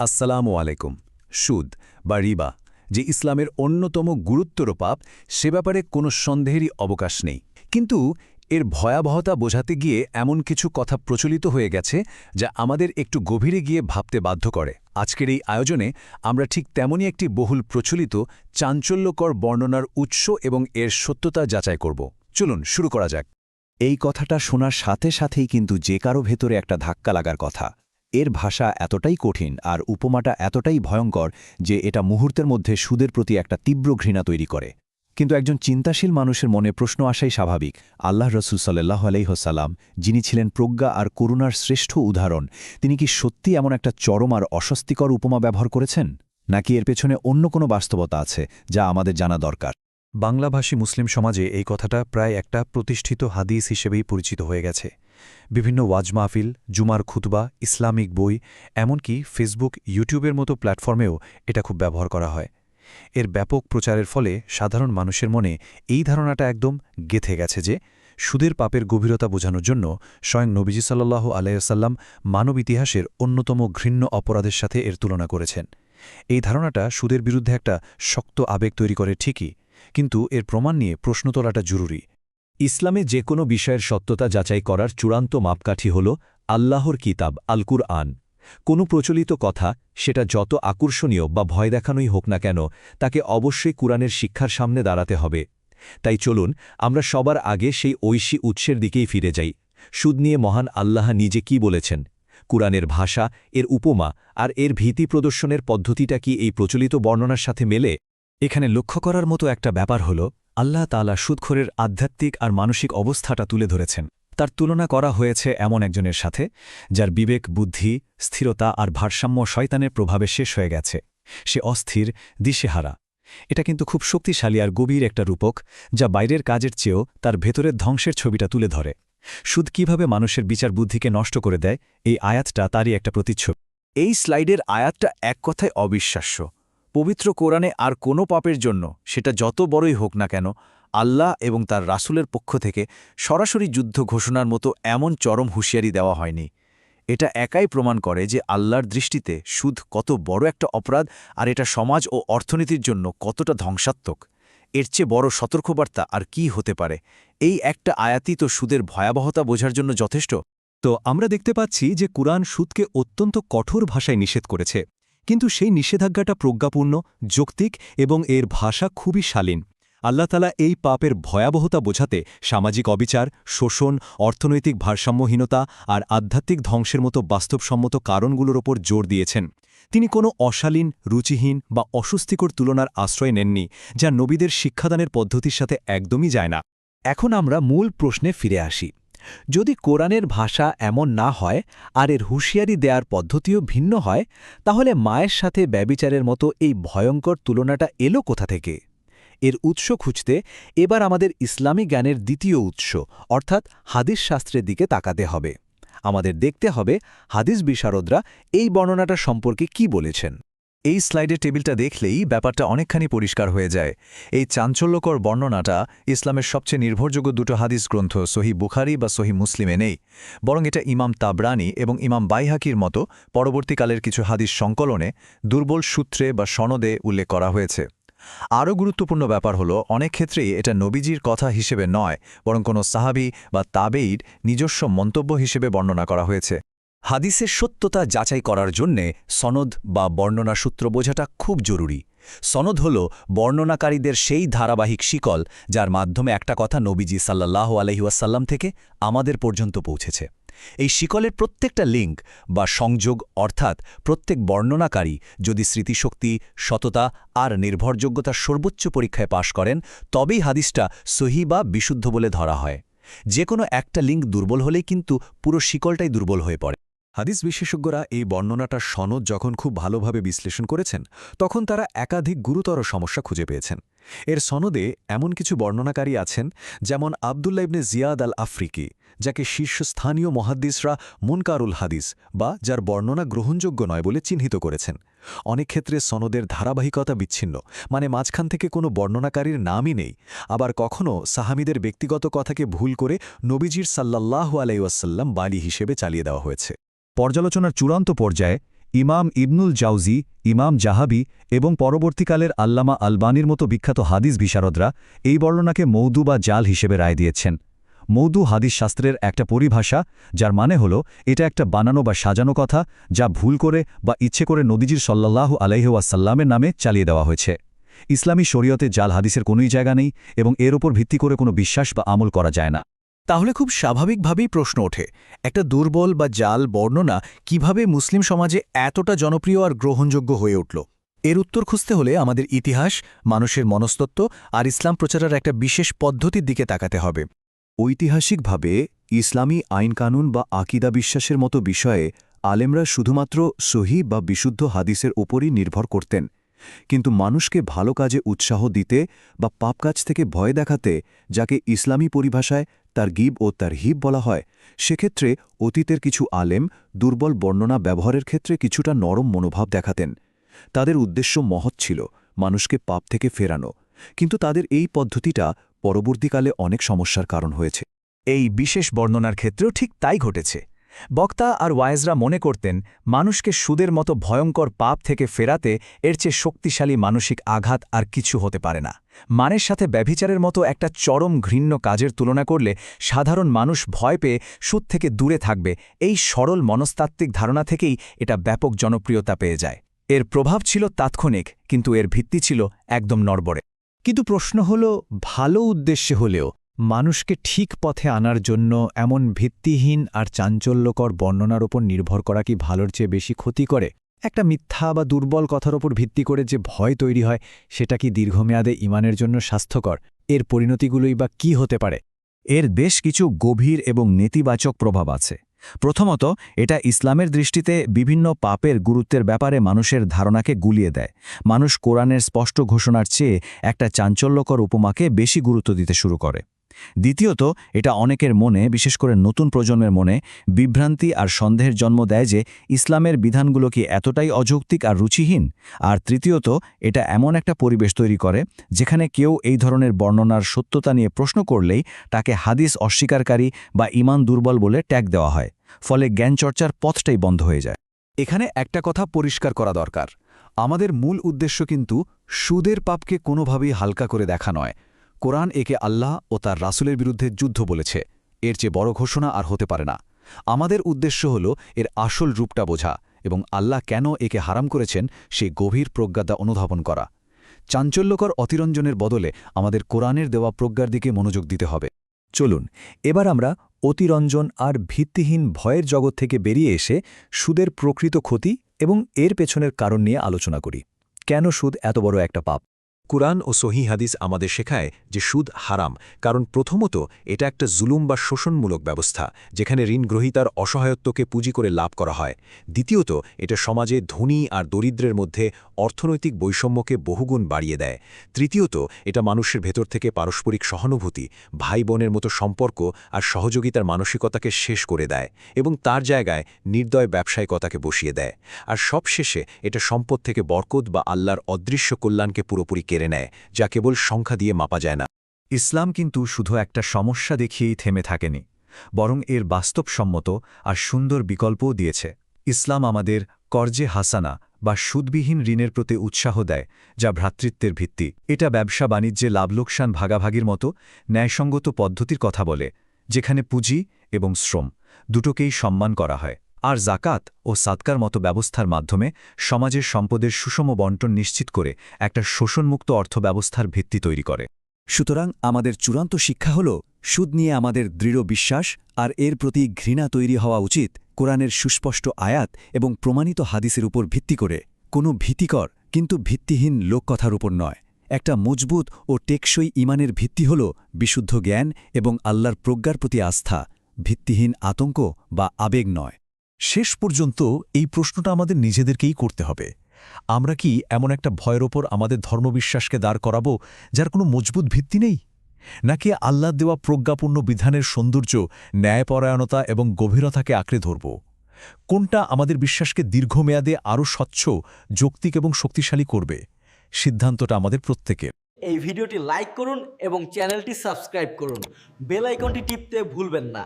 আসসালামু আলাইকুম। সুদ বা রিবা, যে ইসলামের অন্যতম গুরুত্বর পাপ, সে ব্যাপারে কোনো সন্দেহেরই অবকাশ নেই। কিন্তু এর ভয়াবহতা বোঝাতে গিয়ে এমন কিছু কথা প্রচলিত হয়ে গেছে, যা আমাদের একটু গভীরে গিয়ে ভাবতে বাধ্য করে। আজকের এই আয়োজনে আমরা ঠিক তেমনই একটি বহুল প্রচলিত, চাঞ্চল্যকর বর্ণনার উৎস এবং এর সত্যতা যাচাই করব। চলুন শুরু করা যাক। এই কথাটা শোনার সাথে সাথেই কিন্তু যে কারও ভেতরে একটা ধাক্কা লাগার কথা। এর ভাষা এতটাই কঠিন আর উপমাটা এতটাই ভয়ঙ্কর যে এটা মুহূর্তের মধ্যে সুদের প্রতি একটা তীব্র ঘৃণা তৈরি করে। কিন্তু একজন চিন্তাশীল মানুষের মনে প্রশ্ন আসাই স্বাভাবিক। আল্লাহ রসুল সাল্লাহ আলাইহসাল্লাম যিনি ছিলেন প্রজ্ঞা আর করুণার শ্রেষ্ঠ উদাহরণ, তিনি কি সত্যি এমন একটা চরম আর অস্বস্তিকর উপমা ব্যবহার করেছেন? নাকি এর পেছনে অন্য কোনো বাস্তবতা আছে যা আমাদের জানা দরকার? বাংলাভাষী মুসলিম সমাজে এই কথাটা প্রায় একটা প্রতিষ্ঠিত হাদিস হিসেবেই পরিচিত হয়ে গেছে। বিভিন্ন ওয়াজ মাহফিল, জুমার খুতবা, ইসলামিক বই, এমনকি ফেসবুক, ইউটিউবের মতো প্ল্যাটফর্মেও এটা খুব ব্যবহার করা হয়। এর ব্যাপক প্রচারের ফলে সাধারণ মানুষের মনে এই ধারণাটা একদম গেথে গেছে যে, সুদের পাপের গভীরতা বোঝানোর জন্য স্বয়ং নবীজি সাল্লাহ আলাইসাল্লাম মানব ইতিহাসের অন্যতম ঘৃণ্য অপরাধের সাথে এর তুলনা করেছেন। এই ধারণাটা সুদের বিরুদ্ধে একটা শক্ত আবেগ তৈরি করে ঠিকই, কিন্তু এর প্রমাণ নিয়ে প্রশ্ন তোলাটা জরুরি। ইসলামে যে কোনো বিষয়ের সত্যতা যাচাই করার চূড়ান্ত মাপকাঠি হল আল্লাহর কিতাব আলকুর আন কোনো প্রচলিত কথা, সেটা যত আকর্ষণীয় বা ভয় দেখানোই হোক না কেন, তাকে অবশ্যই কুরআনের শিক্ষার সামনে দাঁড়াতে হবে। তাই চলুন, আমরা সবার আগে সেই ঐশী উৎসের দিকেই ফিরে যাই। সুদ নিয়ে মহান আল্লাহ নিজে কি বলেছেন? কুরআনের ভাষা, এর উপমা আর এর ভীতি প্রদর্শনের পদ্ধতিটা কি এই প্রচলিত বর্ণনার সাথে মেলে? এখানে লক্ষ্য করার মতো একটা ব্যাপার হল আল্লাহ তালা সুদখোরের আধ্যাত্মিক আর মানসিক অবস্থাটা তুলে ধরেছেন। তার তুলনা করা হয়েছে এমন একজনের সাথে, যার বিবেক, বুদ্ধি, স্থিরতা আর ভারসাম্য শয়তানের প্রভাবে শেষ হয়ে গেছে। সে অস্থির, দিশেহারা। এটা কিন্তু খুব শক্তিশালী আর গভীর একটা রূপক, যা বাইরের কাজের চেয়েও তার ভেতরের ধ্বংসের ছবিটা তুলে ধরে। সুদ কীভাবে মানুষের বিচার বুদ্ধিকে নষ্ট করে দেয়, এই আয়াতটা তারই একটা প্রতিচ্ছবি। এই স্লাইডের আয়াতটা এক কথায় অবিশ্বাস্য। পবিত্র কোরআনে আর কোনো পাপের জন্য, সেটা যত বড়ই হোক না কেন, আল্লাহ এবং তার রাসুলের পক্ষ থেকে সরাসরি যুদ্ধ ঘোষণার মতো এমন চরম হুঁশিয়ারি দেওয়া হয়নি। এটা একাই প্রমাণ করে যে আল্লাহর দৃষ্টিতে সুদ কত বড় একটা অপরাধ আর এটা সমাজ ও অর্থনীতির জন্য কতটা ধ্বংসাত্মক। এর চেয়ে বড় সতর্কবার্তা আর কি হতে পারে? এই একটা আয়াতই তো সুদের ভয়াবহতা বোঝার জন্য যথেষ্ট। তো আমরা দেখতে পাচ্ছি যে কুরআন সুদকে অত্যন্ত কঠোর ভাষায় নিষেধ করেছে। কিন্তু সেই নিষেধাজ্ঞাটা প্রজ্ঞাপূর্ণ, যৌক্তিক এবং এর ভাষা খুবই শালীন। আল্লাহতালা এই পাপের ভয়াবহতা বোঝাতে সামাজিক অবিচার, শোষণ, অর্থনৈতিক ভারসাম্যহীনতা আর আধ্যাত্মিক ধ্বংসের মতো বাস্তবসম্মত কারণগুলোর ওপর জোর দিয়েছেন। তিনি কোনো অশালীন, রুচিহীন বা অস্বস্তিকর তুলনার আশ্রয় নেননি, যা নবীদের শিক্ষাদানের পদ্ধতির সাথে একদমই যায় না। এখন আমরা মূল প্রশ্নে ফিরে আসি। যদি কোরআনের ভাষা এমন না হয় আর এর হুঁশিয়ারি দেয়ার পদ্ধতিও ভিন্ন হয়, তাহলে মায়ের সাথে ব্যবিচারের মতো এই ভয়ঙ্কর তুলনাটা এলো কোথা থেকে? এর উৎস খুঁজতে এবার আমাদের ইসলামী জ্ঞানের দ্বিতীয় উৎস, অর্থাৎ হাদিস শাস্ত্রের দিকে তাকাতে হবে। আমাদের দেখতে হবে হাদিস বিশারদরা এই বর্ণনাটা সম্পর্কে কি বলেছেন। এই স্লাইডের টেবিলটা দেখলেই ব্যাপারটা অনেকখানি পরিষ্কার হয়ে যায়। এই চাঞ্চল্যকর বর্ণনাটা ইসলামের সবচেয়ে নির্ভরযোগ্য দুটো হাদিস গ্রন্থ, সহি বুখারি বা সহি মুসলিমে নেই। বরং এটা ইমাম তাবরানি এবং ইমাম বাইহাকির মতো পরবর্তীকালের কিছু হাদিস সংকলনে দুর্বল সূত্রে বা সনদে উল্লেখ করা হয়েছে। আরও গুরুত্বপূর্ণ ব্যাপার হলো, অনেক ক্ষেত্রেই এটা নবীজির কথা হিসেবে নয়, বরং কোনো সাহাবি বা তাবেইর নিজস্ব মন্তব্য হিসেবে বর্ণনা করা হয়েছে। হাদিসের সত্যতা যাচাই করার জন্যে সনদ বা বর্ণনা সূত্র বোঝাটা খুব জরুরি। সনদ হল বর্ণনাকারীদের সেই ধারাবাহিক শিকল যার মাধ্যমে একটা কথা নবীজি সাল্লাহ আলহিউসাল্লাম থেকে আমাদের পর্যন্ত পৌঁছেছে। এই শিকলের প্রত্যেকটা লিঙ্ক বা সংযোগ অর্থাৎ প্রত্যেক বর্ণনাকারী যদি স্মৃতিশক্তি, সততা আর নির্ভরযোগ্যতার সর্বোচ্চ পরীক্ষায় পাশ করেন, তবেই হাদিসটা সহি বা বিশুদ্ধ বলে ধরা হয়। যে কোনো একটা লিঙ্ক দুর্বল হলেই কিন্তু পুরো শিকলটাই দুর্বল হয়ে পড়ে। হাদিস বিশেষজ্ঞরা এই বর্ণনাটার সনদ যখন খুব ভালোভাবে বিশ্লেষণ করেছেন, তখন তারা একাধিক গুরুতর সমস্যা খুঁজে পেয়েছেন। এর সনদে এমন কিছু বর্ণনাকারী আছেন, যেমন আবদুল্লা ইবনে জিয়াদ আল আফ্রিকি যাকে শীর্ষস্থানীয় মহাদ্দিসরা মুনকারুল হাদিস বা যার বর্ণনা গ্রহণযোগ্য নয় বলে চিহ্নিত করেছেন। অনেক ক্ষেত্রে সনদের ধারাবাহিকতা বিচ্ছিন্ন মানে মাঝখান থেকে কোনো বর্ণনাকারীর নামই নেই। আবার কখনও সাহামিদের ব্যক্তিগত কথাকে ভুল করে নবীজির সাল্লাহ আলাইসাল্লাম বালি হিসেবে চালিয়ে দেওয়া হয়েছে। পর্যালোচনার চূড়ান্ত পর্যায়ে ইমাম ইবনুল জাউজি, ইমাম জাহাবি এবং পরবর্তীকালের আল্লামা আলবানির মতো বিখ্যাত হাদিস বিশারদরা এই বর্ণনাকে মৌদু বা জাল হিসেবে রায় দিয়েছেন। মৌদু হাদিস শাস্ত্রের একটা পরিভাষা, যার মানে হল, এটা একটা বানানো বা সাজানো কথা যা ভুল করে বা ইচ্ছে করে নদীজির সল্লাহ আলাইহাসাল্লামের নামে চালিয়ে দেওয়া হয়েছে। ইসলামী শরীয়তে জাল হাদিসের কোনোই জায়গা নেই এবং এর ওপর ভিত্তি করে কোনো বিশ্বাস বা আমল করা যায় না। তাহলে খুব স্বাভাবিকভাবেই প্রশ্ন ওঠে, একটা দুর্বল বা জাল বর্ণনা কীভাবে মুসলিম সমাজে এতটা জনপ্রিয় আর গ্রহণযোগ্য হয়ে উঠল? এর উত্তর খুঁজতে হলে আমাদের ইতিহাস, মানুষের মনস্তত্ত্ব আর ইসলাম প্রচারের একটা বিশেষ পদ্ধতির দিকে তাকাতে হবে। ঐতিহাসিকভাবে, ইসলামী আইনকানুন বা আকিদা বিশ্বাসের মতো বিষয়ে আলেমরা শুধুমাত্র সহি বা বিশুদ্ধ হাদিসের ওপরই নির্ভর করতেন। কিন্তু মানুষকে ভালো কাজে উৎসাহ দিতে বা পাপ কাজ থেকে ভয় দেখাতে, যাকে ইসলামী পরিভাষায় তার গিব ও তার হিব বলা হয়। সেক্ষেত্রে অতীতের কিছু আলেম দুর্বল বর্ণনা ব্যবহারের ক্ষেত্রে কিছুটা নরম মনোভাব দেখাতেন। তাদের উদ্দেশ্য মহৎ ছিল, মানুষকে পাপ থেকে ফেরানো। কিন্তু তাদের এই পদ্ধতিটা পরবর্তীকালে অনেক সমস্যার কারণ হয়েছে। এই বিশেষ বর্ণনার ক্ষেত্রেও ঠিক তাই ঘটেছে। বক্তা আর ওয়ায়েজরা মনে করতেন, মানুষকে সুদের মতো ভয়ঙ্কর পাপ থেকে ফেরাতে এর চেয়ে শক্তিশালী মানসিক আঘাত আর কিছু হতে পারে না। মানের সাথে ব্যভিচারের মতো একটা চরম ঘৃণ্য কাজের তুলনা করলে সাধারণ মানুষ ভয় পেয়ে সুদ থেকে দূরে থাকবে, এই সরল মনস্তাত্ত্বিক ধারণা থেকেই এটা ব্যাপক জনপ্রিয়তা পেয়ে যায়। এর প্রভাব ছিল তাৎক্ষণিক, কিন্তু এর ভিত্তি ছিল একদম নড়বড়ে। কিন্তু প্রশ্ন হল, ভালো উদ্দেশ্যে হলেও মানুষকে ঠিক পথে আনার জন্য এমন ভিত্তিহীন আর চাঞ্চল্যকর বর্ণনার ওপর নির্ভর করা কি ভালোর চেয়ে বেশি ক্ষতি করে? একটা মিথ্যা বা দুর্বল কথার ওপর ভিত্তি করে যে ভয় তৈরি হয়, সেটা কি দীর্ঘমেয়াদে ইমানের জন্য স্বাস্থ্যকর? এর পরিণতিগুলোই বা কি হতে পারে? এর বেশ কিছু গভীর এবং নেতিবাচক প্রভাব আছে। প্রথমত, এটা ইসলামের দৃষ্টিতে বিভিন্ন পাপের গুরুত্বের ব্যাপারে মানুষের ধারণাকে গুলিয়ে দেয়। মানুষ কোরআনের স্পষ্ট ঘোষণার চেয়ে একটা চাঞ্চল্যকর উপমাকে বেশি গুরুত্ব দিতে শুরু করে। দ্বিতীয়ত, এটা অনেকের মনে, বিশেষ করে নতুন প্রজন্মের মনে, বিভ্রান্তি আর সন্দেহের জন্ম দেয় যে ইসলামের বিধানগুলো কি এতটাই অযৌক্তিক আর রুচিহীন? আর তৃতীয়ত, এটা এমন একটা পরিবেশ তৈরি করে, যেখানে কেউ এই ধরনের বর্ণনার সত্যতা নিয়ে প্রশ্ন করলেই তাকে হাদিস অস্বীকারী বা ইমান দুর্বল বলে ট্যাগ দেওয়া হয়, ফলে জ্ঞানচর্চার পথটাই বন্ধ হয়ে যায়। এখানে একটা কথা পরিষ্কার করা দরকার। আমাদের মূল উদ্দেশ্য কিন্তু সুদের পাপকে কোনোভাবেই হালকা করে দেখা নয়। কোরআন একে আল্লাহ ও তার রাসুলের বিরুদ্ধে যুদ্ধ বলেছে। এর চেয়ে বড় ঘোষণা আর হতে পারে না। আমাদের উদ্দেশ্য হল এর আসল রূপটা বোঝা এবং আল্লাহ কেন একে হারাম করেছেন সেই গভীর প্রজ্ঞাতা অনুধাবন করা। চাঞ্চল্যকর অতিরঞ্জনের বদলে আমাদের কোরআনের দেওয়া প্রজ্ঞার দিকে মনোযোগ দিতে হবে। চলুন, এবার আমরা অতিরঞ্জন আর ভিত্তিহীন ভয়ের জগৎ থেকে বেরিয়ে এসে সুদের প্রকৃত ক্ষতি এবং এর পেছনের কারণ নিয়ে আলোচনা করি। কেন সুদ এত বড় একটা পাপ? কুরআন ও সহি হাদিস আমাদের শেখায় যে সুদ হারাম, কারণ প্রথমত এটা একটা জুলুম বা শোষণমূলক ব্যবস্থা, যেখানে ঋণগ্রহীতার অসহায়ত্বকে পুঁজি করে লাভ করা হয়। দ্বিতীয়ত, এটা সমাজে ধনী আর দরিদ্রের মধ্যে অর্থনৈতিক বৈষম্যকে বহুগুণ বাড়িয়ে দেয়। তৃতীয়ত, এটা মানুষের ভেতর থেকে পারস্পরিক সহানুভূতি ভাই বোনের মতো সম্পর্ক আর সহযোগিতার মানসিকতাকে শেষ করে দেয় এবং তার জায়গায় নির্দয় ব্যবসায়িকতাকে বসিয়ে দেয়। আর সবশেষে, এটা সম্পদ থেকে বরকত বা আল্লাহর অদৃশ্য কল্যাণকে পুরোপুরি কেড়ে নেয়, যা কেবল সংখ্যা দিয়ে মাপা যায় না। ইসলাম কিন্তু শুধু একটা সমস্যা দেখিয়েই থেমে থাকেনি, বরং এর বাস্তবসম্মত আর সুন্দর বিকল্পও দিয়েছে। ইসলাম আমাদের কর্জে হাসানা বা সুদবিহীন ঋণের প্রতি উৎসাহ দেয়, যা ভ্রাতৃত্বের ভিত্তি। এটা ব্যবসা বাণিজ্যে লাভলোকসান ভাগাভাগির মতো ন্যায়সঙ্গত পদ্ধতির কথা বলে, যেখানে পুঁজি এবং শ্রম দুটোকেই সম্মান করা হয়। আর জাকাত ও সাদকার মতো ব্যবস্থার মাধ্যমে সমাজের সম্পদের সুষম বন্টন নিশ্চিত করে একটা শোষণমুক্ত অর্থব্যবস্থার ভিত্তি তৈরি করে। সুতরাং আমাদের চূড়ান্ত শিক্ষা হল, সুদ নিয়ে আমাদের দৃঢ় বিশ্বাস আর এর প্রতি ঘৃণা তৈরি হওয়া উচিত কোরআনের সুস্পষ্ট আয়াত এবং প্রমাণিত হাদিসের উপর ভিত্তি করে। কোনো ভীতিকর কিন্তু ভিত্তিহীন লোককথার উপর নয়। একটা মজবুত ও টেকসই ইমানের ভিত্তি হল বিশুদ্ধ জ্ঞান এবং আল্লাহর প্রজ্ঞার প্রতি আস্থা। ভিত্তিহীন আতঙ্ক বা আবেগ নয়। শেষ পর্যন্ত এই প্রশ্নটা আমাদের নিজেদেরকেই করতে হবে। আমরা কি এমন একটা ভয়ের ওপর আমাদের ধর্মবিশ্বাসকে দাঁড় করাবো যার কোনো মজবুত ভিত্তি নেই? নাকি আল্লাহ দেওয়া প্রজ্ঞাপূর্ণ বিধানের সৌন্দর্য, ন্যায়পরায়ণতা এবং গভীরতাকে আঁকড়ে ধরব? কোনটা আমাদের বিশ্বাসকে দীর্ঘমেয়াদে আরও স্বচ্ছ, যৌক্তিক এবং শক্তিশালী করবে? সিদ্ধান্তটা আমাদের প্রত্যেকের। এই ভিডিওটি লাইক করুন এবং চ্যানেলটি সাবস্ক্রাইব করুন। বেল আইকনটি টিপতে ভুলবেন না।